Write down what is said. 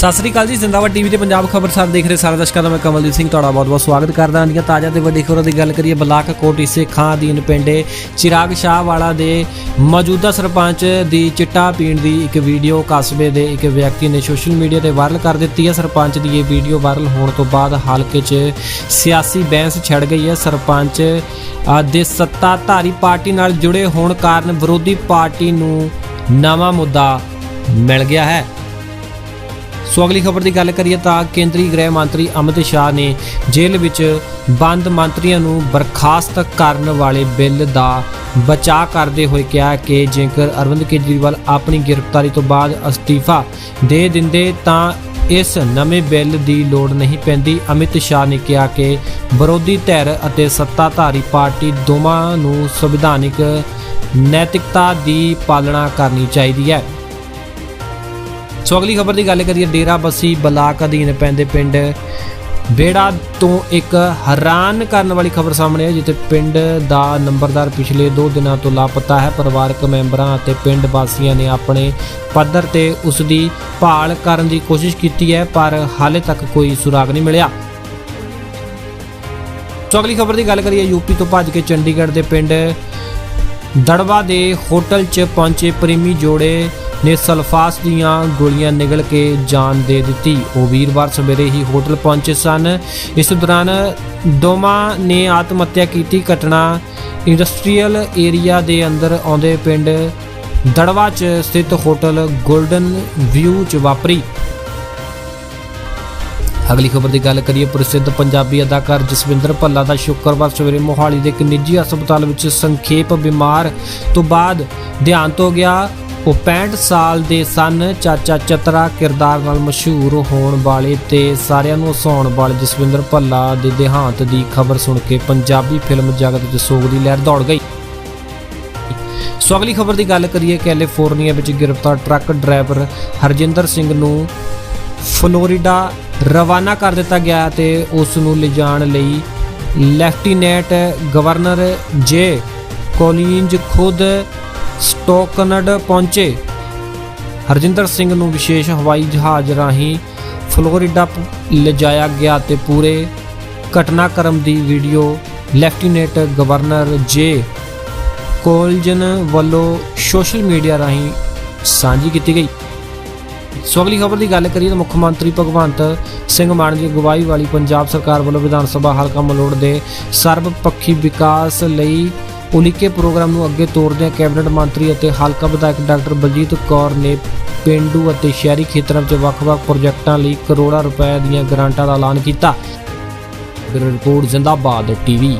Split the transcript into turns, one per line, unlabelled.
ਸਤਿ ਸ੍ਰੀ ਅਕਾਲ ਜੀ, ਜ਼ਿੰਦਾਬਾਦ ਟੀਵੀ ਤੇ ਪੰਜਾਬ ਖਬਰਸਾਰ ਦੇਖ ਰਹੇ ਸਾਰੇ ਦਰਸ਼ਕਾਂ ਦਾ ਮੈਂ ਕਮਲਦੀਪ ਸਿੰਘ ਤੁਹਾਡਾ ਬਹੁਤ-ਬਹੁਤ ਸਵਾਗਤ ਕਰਦਾ ਹਾਂ। ਦੀਆਂ ਤਾਜ਼ਾ ਤੇ ਵੱਡੀ ਖਬਰਾਂ ਦੀ ਗੱਲ ਕਰੀਏ, ਬਲਾਕ ਕੋਟ ਇਸੇ ਖਾਂ ਅਧੀਨ ਪਿੰਡੇ ਚਿਰਾਗ ਸ਼ਾਹ ਵਾਲਾ ਦੇ ਮੌਜੂਦਾ ਸਰਪੰਚ ਦੀ ਚਿੱਟਾ ਪੀਣ ਦੀ ਇੱਕ ਵੀਡੀਓ ਕਸਬੇ ਦੇ ਇੱਕ ਵਿਅਕਤੀ ਨੇ ਸੋਸ਼ਲ ਮੀਡੀਆ ਤੇ ਵਾਇਰਲ ਕਰ ਦਿੱਤੀ ਹੈ। ਸਰਪੰਚ ਦੀ ਇਹ ਵੀਡੀਓ ਵਾਇਰਲ ਹੋਣ ਤੋਂ ਬਾਅਦ ਹਲਕੇ 'ਚ ਸਿਆਸੀ ਬਹਿਸ ਛਿੜ ਗਈ ਹੈ। ਸਰਪੰਚ ਦੇ ਸੱਤਾਧਾਰੀ ਪਾਰਟੀ ਨਾਲ ਜੁੜੇ ਹੋਣ ਕਾਰਨ ਵਿਰੋਧੀ ਪਾਰਟੀ ਨੂੰ ਨਵਾਂ ਮੁੱਦਾ ਮਿਲ ਗਿਆ ਹੈ। ਸੋ ਅਗਲੀ ਖਬਰ ਦੀ ਗੱਲ ਕਰੀਏ ਤਾਂ ਕੇਂਦਰੀ ਗ੍ਰਹਿ ਮੰਤਰੀ ਅਮਿਤ ਸ਼ਾਹ ਨੇ ਜੇਲ੍ਹ ਵਿੱਚ ਬੰਦ ਮੰਤਰੀਆਂ ਨੂੰ ਬਰਖਾਸਤ ਕਰਨ ਵਾਲੇ ਬਿੱਲ ਦਾ ਬਚਾਅ ਕਰਦੇ ਹੋਏ ਕਿਹਾ ਕਿ ਜੇਕਰ ਅਰਵਿੰਦ ਕੇਜਰੀਵਾਲ ਆਪਣੀ ਗ੍ਰਿਫਤਾਰੀ ਤੋਂ ਬਾਅਦ ਅਸਤੀਫਾ ਦੇ ਦਿੰਦੇ ਤਾਂ ਇਸ ਨਵੇਂ ਬਿੱਲ ਦੀ ਲੋੜ ਨਹੀਂ ਪੈਂਦੀ। ਅਮਿਤ ਸ਼ਾਹ ਨੇ ਕਿਹਾ ਕਿ ਵਿਰੋਧੀ ਧਿਰ ਅਤੇ ਸੱਤਾਧਾਰੀ ਪਾਰਟੀ ਦੋਵਾਂ ਨੂੰ ਸੰਵਿਧਾਨਿਕ ਨੈਤਿਕਤਾ ਦੀ ਪਾਲਣਾ ਕਰਨੀ ਚਾਹੀਦੀ ਹੈ। ਸੋ ਅਗਲੀ ਖਬਰ ਦੀ ਗੱਲ ਕਰੀਏ, ਡੇਰਾ ਬੱਸੀ ਬਲਾਕ ਅਧੀਨ ਪੈਂਦੇ ਪਿੰਡ ਬੇੜਾ ਤੋਂ ਇੱਕ ਹੈਰਾਨ ਕਰਨ ਵਾਲੀ ਖਬਰ ਸਾਹਮਣੇ ਹੈ ਜਿੱਥੇ ਪਿੰਡ ਦਾ ਨੰਬਰਦਾਰ ਪਿਛਲੇ 2 ਦਿਨਾਂ ਤੋਂ ਲਾਪਤਾ ਹੈ। ਪਰਿਵਾਰਕ ਮੈਂਬਰਾਂ ਅਤੇ ਪਿੰਡ ਵਾਸੀਆਂ ਨੇ ਆਪਣੇ ਪੱਧਰ ਤੇ ਉਸ ਦੀ ਭਾਲ ਕਰਨ ਦੀ ਕੋਸ਼ਿਸ਼ ਕੀਤੀ ਹੈ, ਪਰ ਹਾਲੇ ਤੱਕ ਕੋਈ ਸੁਰਾਗ ਨਹੀਂ ਮਿਲਿਆ। ਸੋ ਅਗਲੀ ਖਬਰ ਦੀ ਗੱਲ ਕਰੀਏ ਯੂਪੀ ਤੋਂ ਭੱਜ ਕੇ ਚੰਡੀਗੜ੍ਹ ਦੇ ਪਿੰਡ ਦੜਵਾ ਦੇ ਹੋਟਲ 'ਚ ਪਹੁੰਚੇ ਪ੍ਰੇਮੀ ਜੋੜੇ ਨੇ ਸਲਫਾਸ ਦੀਆਂ ਗੋਲੀਆਂ ਨਿਗਲ ਕੇ ਜਾਨ ਦੇ ਦਿੱਤੀ। ਉਹ ਵੀਰਵਾਰ ਸਵੇਰੇ ਹੀ ਹੋਟਲ ਪਹੁੰਚੇ ਸਨ। ਇਸ ਦੌਰਾਨ ਦੋਵਾਂ ਨੇ ਆਤਮ ਹੱਤਿਆ ਕੀਤੀ। ਘਟਨਾ ਇੰਡਸਟਰੀਅਲ ਏਰੀਆ ਦੇ ਅੰਦਰ ਆਉਂਦੇ ਪਿੰਡ ਦੜਵਾ 'ਚ ਸਥਿਤ ਹੋਟਲ 골ਡਨ ਵਿਊ 'ਚ ਵਾਪਰੀ। ਅਗਲੀ ਖਬਰ ਦੀ ਗੱਲ ਕਰੀਏ, ਪ੍ਰਸਿੱਧ ਪੰਜਾਬੀ ਅਦਾਕਾਰ ਜਸਵਿੰਦਰ ਭੱਲਾ ਦਾ ਸ਼ੁੱਕਰਵਾਰ ਸਵੇਰੇ ਮੋਹਾਲੀ ਦੇ ਇੱਕ ਨਿੱਜੀ ਹਸਪਤਾਲ ਵਿੱਚ ਸੰਖੇਪ ਬਿਮਾਰ ਤੋਂ ਬਾਅਦ ਦੇਹਾਂਤ ਹੋ ਗਿਆ। ਉਹ 65 ਸਾਲ ਦੇ ਸਨ। ਚਾਚਾ ਚਤਰਾ ਕਿਰਦਾਰ ਨਾਲ ਮਸ਼ਹੂਰ ਹੋਣ ਵਾਲੇ ਤੇ ਸਾਰਿਆਂ ਨੂੰ ਹਸਾਉਣ ਵਾਲੇ ਜਸਵਿੰਦਰ ਭੱਲਾ ਦੇ ਦੇਹਾਂਤ ਦੀ ਖਬਰ ਸੁਣ ਕੇ ਪੰਜਾਬੀ ਫਿਲਮ ਜਗਤ 'ਚ ਸੋਗ ਦੀ ਲਹਿਰ ਦੌੜ ਗਈ। ਸੋ ਅਗਲੀ ਖਬਰ ਦੀ ਗੱਲ ਕਰੀਏ, ਕੈਲੀਫੋਰਨੀਆ ਵਿੱਚ ਗ੍ਰਿਫਤਾਰ ਟਰੱਕ ਡਰਾਈਵਰ ਹਰਜਿੰਦਰ ਸਿੰਘ ਨੂੰ ਫਲੋਰੀਡਾ ਰਵਾਨਾ ਕਰ ਦਿੱਤਾ ਗਿਆ ਤੇ ਉਸ ਨੂੰ ਲਿਜਾਣ ਲਈ ਲੈਫਟੀਨੈਂਟ ਗਵਰਨਰ ਜੇ ਕੋਲਿੰਜ ਖੁਦ ਸਟੋਕਨਡ ਪਹੁੰਚੇ। ਹਰਜਿੰਦਰ ਸਿੰਘ ਨੂੰ ਵਿਸ਼ੇਸ਼ ਹਵਾਈ ਜਹਾਜ਼ ਰਾਹੀਂ ਫਲੋਰੀਡਾ ਲਿਜਾਇਆ ਗਿਆ ਤੇ ਪੂਰੇ ਘਟਨਾਕ੍ਰਮ ਦੀ ਵੀਡੀਓ ਲੈਫਟੀਨੈਂਟ ਗਵਰਨਰ ਜੇ ਕੋਲਜਨ ਵੱਲੋਂ ਸੋਸ਼ਲ ਮੀਡੀਆ ਰਾਹੀਂ ਸਾਂਝੀ ਕੀਤੀ ਗਈ। ਸੋ ਅਗਲੀ ਖਬਰ ਦੀ ਗੱਲ ਕਰੀਏ ਤਾਂ ਮੁੱਖ ਮੰਤਰੀ ਭਗਵੰਤ ਸਿੰਘ ਮਾਨ ਦੀ ਅਗਵਾਈ ਵਾਲੀ ਪੰਜਾਬ ਸਰਕਾਰ ਵੱਲੋਂ ਵਿਧਾਨ ਸਭਾ ਹਲਕਾ ਮਲੋੜ ਦੇ ਸਰਬਪੱਖੀ ਵਿਕਾਸ ਲਈ ਉਨੀਕੇ ਪ੍ਰੋਗਰਾਮ ਨੂੰ ਅੱਗੇ ਤੋਰਦਿਆਂ ਕੈਬਨਿਟ ਮੰਤਰੀ ਅਤੇ ਹਲਕਾ ਵਿਧਾਇਕ ਡਾਕਟਰ ਬਲਜੀਤ ਕੌਰ ਨੇ ਪਿੰਡੂ ਅਤੇ ਸ਼ਹਿਰੀ ਖੇਤਰਾਂ ਵਿੱਚ ਵੱਖ-ਵੱਖ ਪ੍ਰੋਜੈਕਟਾਂ ਲਈ ਕਰੋੜਾਂ ਰੁਪਏ ਦੀਆਂ ਗ੍ਰਾਂਟਾਂ ਦਾ ਐਲਾਨ ਕੀਤਾ। ਰਿਪੋਰਟ, ਜ਼ਿੰਦਾਬਾਦ, ਟੀਵੀ।